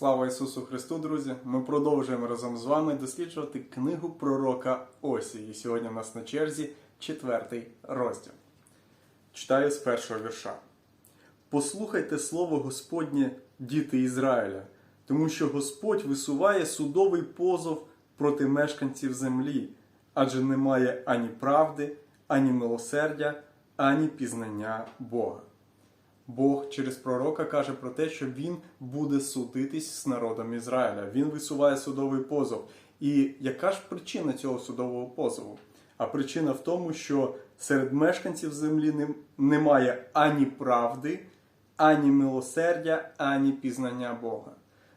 Слава Ісусу Христу, друзі! Ми продовжуємо разом з вами досліджувати книгу пророка Осі. І сьогодні у нас на черзі четвертий розділ. Читаю з першого вірша. Послухайте слово Господнє, діти Ізраїля, тому що Господь висуває судовий позов проти мешканців землі, адже немає ані правди, ані милосердя, ані пізнання Бога. Бог через пророка каже про те, що він буде судитись з народом Ізраїля. Він висуває судовий позов. І яка ж причина цього судового позову? А причина в тому, що серед мешканців землі немає ані правди, ані милосердя, ані пізнання Бога.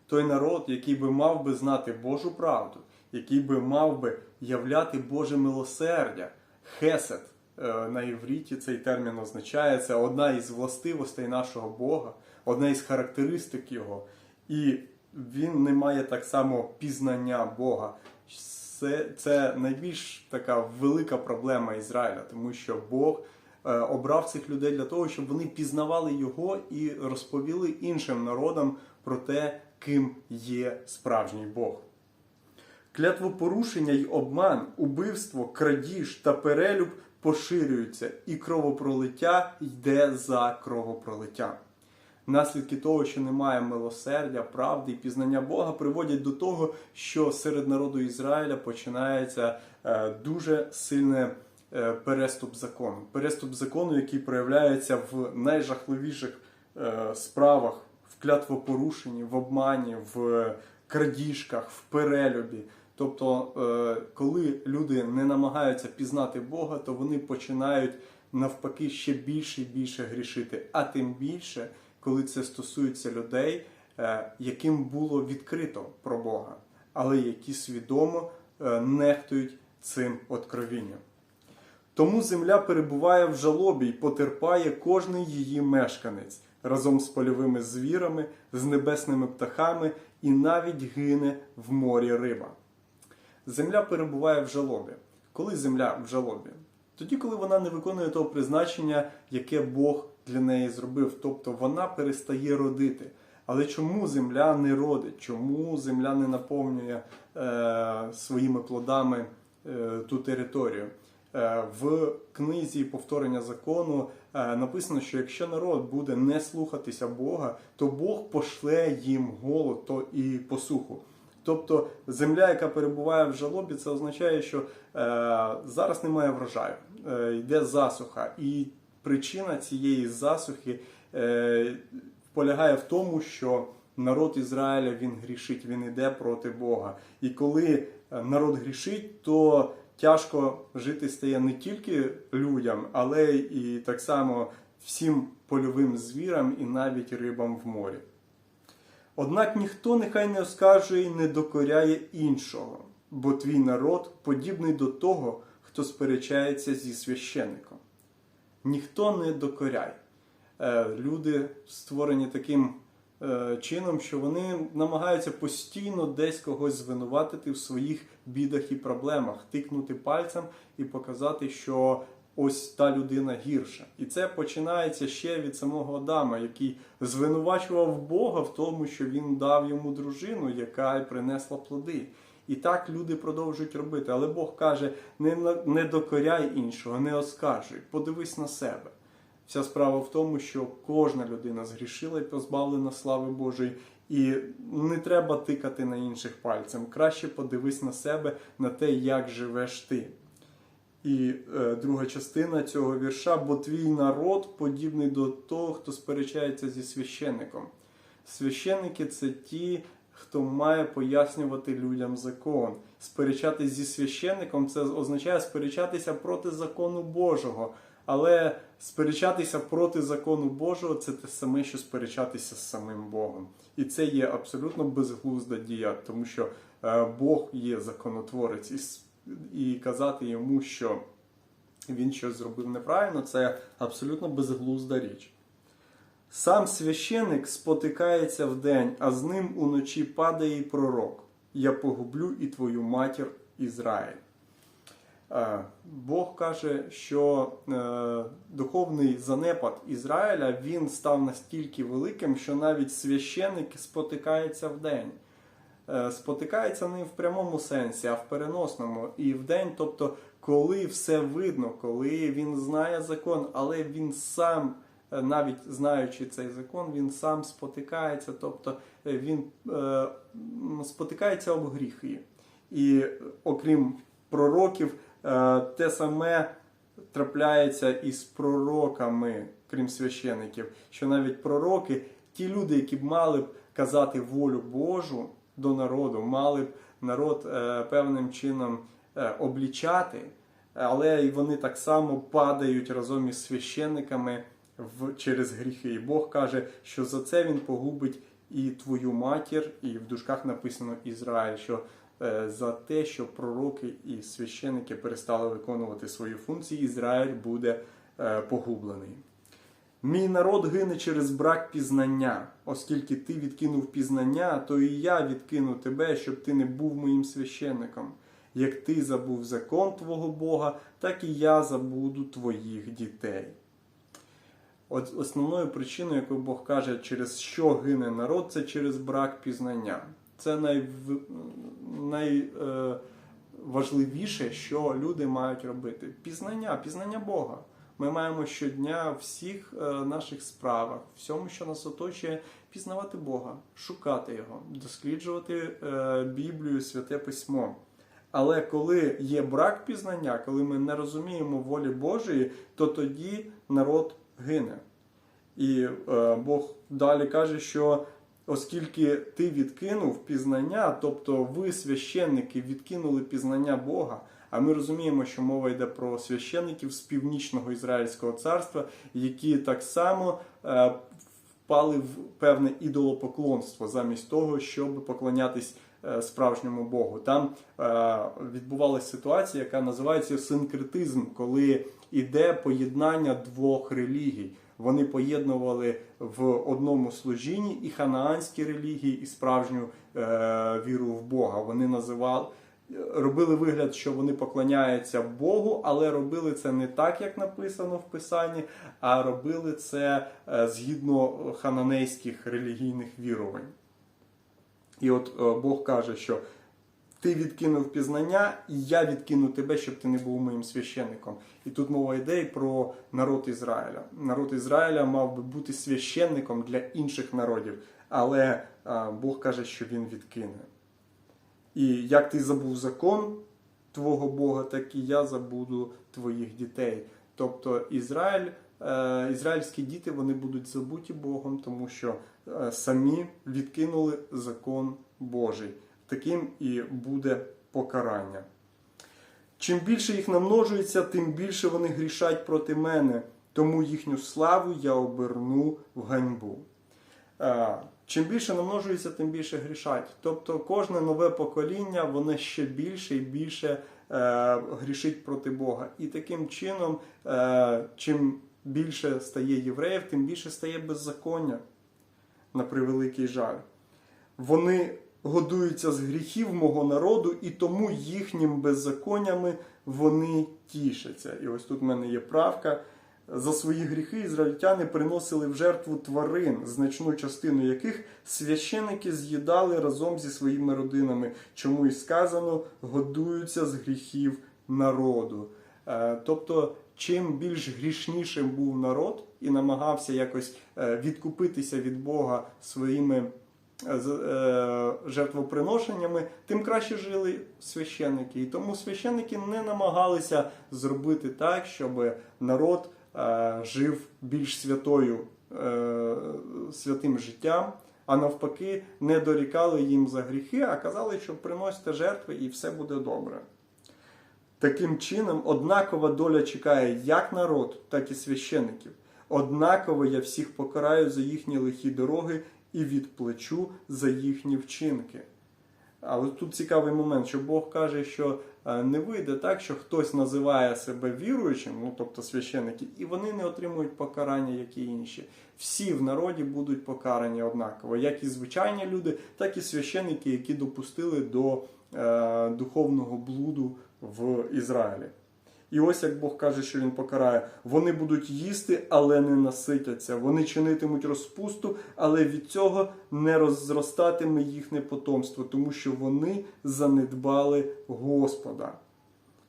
Той народ, який би мав би знати Божу правду, який би мав би являти Боже милосердя, хесед, на івріті цей термін означає це одна із властивостей нашого Бога, одна із характеристик Його. І він не має так само пізнання Бога. Це, це найбільш така велика проблема Ізраїля, тому що Бог е, обрав цих людей для того, щоб вони пізнавали його і розповіли іншим народам про те, ким є справжній Бог. Клятвопорушення й обман, убивство, крадіж та перелюб поширюються, і кровопролиття йде за кровопролиття. Наслідки того, що немає милосердя, правди і пізнання Бога, приводять до того, що серед народу Ізраїля починається е, дуже сильне е, переступ закону. Переступ закону, який проявляється в найжахливіших е, справах, в клятвопорушенні, в обмані, в крадіжках, в перелюбі. Тобто, е, коли люди не намагаються пізнати Бога, то вони починають навпаки ще більше і більше грішити. А тим більше, коли це стосується людей, е, яким було відкрито про Бога, але які свідомо е, нехтують цим откровінням. Тому земля перебуває в жалобі й потерпає кожний її мешканець разом з польовими звірами, з небесними птахами і навіть гине в морі риба. Земля перебуває в жалобі. Коли земля в жалобі? Тоді, коли вона не виконує того призначення, яке Бог для неї зробив, тобто вона перестає родити. Але чому земля не родить? Чому земля не наповнює е, своїми плодами е, ту територію? Е, в книзі повторення закону е, написано, що якщо народ буде не слухатися Бога, то Бог пошле їм голод то і посуху. Тобто земля, яка перебуває в жалобі, це означає, що е, зараз немає врожаю, е, йде засуха, і причина цієї засухи е, полягає в тому, що народ Ізраїля він грішить, він іде проти Бога. І коли е, народ грішить, то тяжко жити стає не тільки людям, але і так само всім польовим звірам і навіть рибам в морі. Однак ніхто нехай не оскаржує і не докоряє іншого, бо твій народ подібний до того, хто сперечається зі священником. Ніхто не докоряє. Е, Люди створені таким е, чином, що вони намагаються постійно десь когось звинуватити в своїх бідах і проблемах, тикнути пальцем і показати, що ось та людина гірша. І це починається ще від самого Адама, який звинувачував Бога в тому, що він дав йому дружину, яка й принесла плоди. І так люди продовжують робити. Але Бог каже: не, не докоряй іншого, не оскаржуй, подивись на себе. Вся справа в тому, що кожна людина згрішила і позбавлена слави Божої, і не треба тикати на інших пальцем. Краще подивись на себе, на те, як живеш ти. І е, друга частина цього вірша, бо твій народ подібний до того, хто сперечається зі священником. Священники це ті, хто має пояснювати людям закон. Сперечатись зі священником це означає сперечатися проти закону Божого. Але сперечатися проти закону Божого це те саме, що сперечатися з самим Богом. І це є абсолютно безглузда дія, тому що е, Бог є законотворець, і, казати йому, що він щось зробив неправильно, це абсолютно безглузда річ. Сам священик спотикається вдень, а з ним уночі падає й пророк. Я погублю і твою матір Ізраїль. Е, Бог каже, що е, духовний занепад Ізраїля він став настільки великим, що навіть священник спотикається в день. Е, Спотикається не в прямому сенсі, а в переносному. І в день, тобто, коли все видно, коли він знає закон, але він сам, е, навіть знаючи цей закон, він сам спотикається, тобто е, він е, спотикається об гріхи. І е, окрім пророків, е, те саме трапляється із пророками, крім священиків, що навіть пророки, ті люди, які б мали б казати волю Божу до народу, мали б народ е, певним чином е, облічати, але й вони так само падають разом із священниками в, через гріхи. І Бог каже, що за це він погубить і твою матір, і в дужках написано Ізраїль, що е, за те, що пророки і священники перестали виконувати свої функції, Ізраїль буде погублений. Мій народ гине через брак пізнання, оскільки ти відкинув пізнання, то і я відкину тебе, щоб ти не був моїм священником. Як ти забув закон твого Бога, так і я забуду твоїх дітей. От основною причиною, яку Бог каже, через що гине народ, це через брак пізнання. Це найважливіше, що люди мають робити. Пізнання, пізнання Бога. Ми маємо щодня в всіх е, наших справах, всьому, що нас оточує, пізнавати Бога, шукати Його, досліджувати е, Біблію, святе письмо. Але коли є брак пізнання, коли ми не розуміємо волі Божої, то тоді народ гине. І е, Бог далі каже, що оскільки ти відкинув пізнання, тобто ви, священники, відкинули пізнання Бога. А ми розуміємо, що мова йде про священників з північного Ізраїльського царства, які так само е, впали в певне ідолопоклонство замість того, щоб поклонятись е, справжньому Богу. Там е, відбувалася ситуація, яка називається синкретизм, коли іде поєднання двох релігій. Вони поєднували в одному служінні і ханаанські релігії, і справжню е, віру в Бога. Вони називали. Робили вигляд, що вони поклоняються Богу, але робили це не так, як написано в Писанні, а робили це е, згідно хананейських релігійних вірувань. І от е, Бог каже, що ти відкинув пізнання, і я відкину тебе, щоб ти не був моїм священником. І тут мова йде про народ Ізраїля. Народ Ізраїля мав би бути священником для інших народів, але е, Бог каже, що він відкине. І як ти забув закон твого Бога, так і я забуду твоїх дітей. Тобто Ізраїль, е, ізраїльські діти вони будуть забуті Богом, тому що е, самі відкинули закон Божий. Таким і буде покарання. Чим більше їх намножується, тим більше вони грішать проти мене, тому їхню славу я оберну в ганьбу. Чим більше намножується, тим більше грішать. Тобто кожне нове покоління воно ще більше і більше е, грішить проти Бога. І таким чином, е, чим більше стає євреїв, тим більше стає беззаконня на превеликий жаль. Вони годуються з гріхів мого народу, і тому їхнім беззаконнями вони тішаться. І ось тут в мене є правка. За свої гріхи ізраїльтяни приносили в жертву тварин, значну частину яких священики з'їдали разом зі своїми родинами, чому і сказано годуються з гріхів народу. Е, Тобто, чим більш грішнішим був народ і намагався якось е, відкупитися від Бога своїми е, жертвоприношеннями, тим краще жили священники. І тому священники не намагалися зробити так, щоб народ жив більш святою е, святим життям, а навпаки, не дорікали їм за гріхи, а казали, що приносите жертви і все буде добре. Таким чином, однакова доля чекає як народ, так і священиків. Однаково я всіх покараю за їхні лихі дороги і відплачу за їхні вчинки. Але тут цікавий момент, що Бог каже, що е, не вийде так, що хтось називає себе віруючим, ну тобто священники, і вони не отримують покарання, як і інші. Всі в народі будуть покарані однаково, як і звичайні люди, так і священники, які допустили до е, духовного блуду в Ізраїлі. І ось як Бог каже, що він покарає: вони будуть їсти, але не наситяться. Вони чинитимуть розпусту, але від цього не розростатиме їхнє потомство, тому що вони занедбали Господа.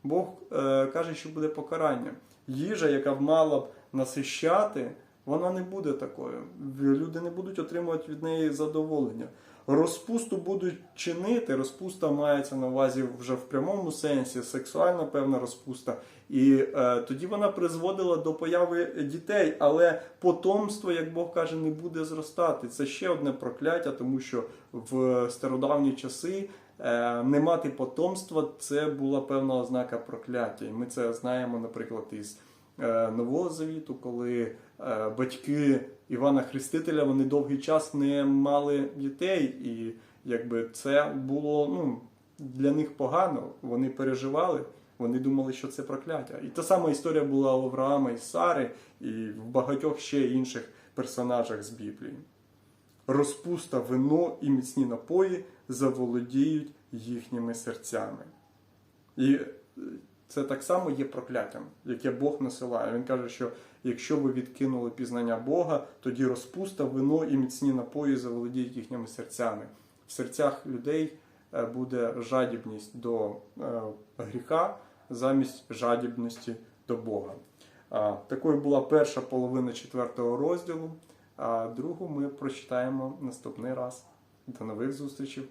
Бог е, каже, що буде покарання. Їжа, яка мала б насищати, вона не буде такою. Люди не будуть отримувати від неї задоволення. Розпусту будуть чинити. Розпуста мається на увазі вже в прямому сенсі, сексуальна певна розпуста. І е, тоді вона призводила до появи дітей, але потомство, як Бог каже, не буде зростати. Це ще одне прокляття, тому що в стародавні часи е, не мати потомства це була певна ознака прокляття. І ми це знаємо, наприклад, із е, Нового Завіту, коли батьки Івана Хрестителя вони довгий час не мали дітей, і якби це було ну, для них погано. Вони переживали, вони думали, що це прокляття. І та сама історія була у Авраама і Сари, і в багатьох ще інших персонажах з Біблії. Розпуста, вино і міцні напої заволодіють їхніми серцями. І е, це так само є прокляттям, яке Бог насилає. Він каже, що якщо ви відкинули пізнання Бога, тоді розпуста, вино і міцні напої заволодіють їхніми серцями. В серцях людей е, буде жадібність до е, гріха замість жадібності до Бога. Такою була перша половина четвертого розділу, а другу ми прочитаємо наступний раз. До нових зустрічей!